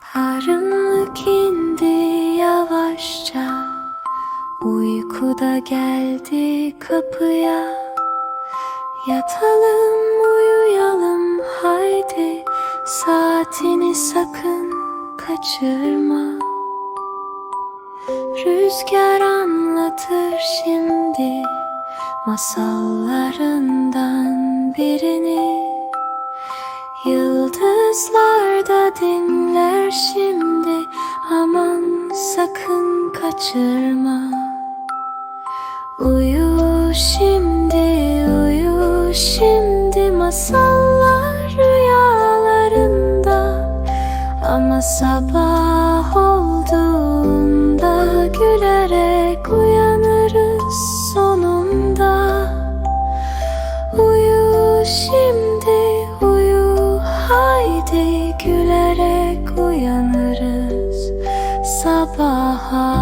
Karanlık indi yavaşça. Uyku da geldi kapıya. Yatalım uyuyalım haydi. Saatini sakın kaçırma. Rüzgar anlatır şimdi Masallarından birini. Yıldızlar da kaçırma. Uyu şimdi, uyu şimdi Masallar rüyalarında. Ama sabah olduğunda Gülerek uyanırız sonunda. Uyu şimdi uyu haydi gülerek uyanırız sabaha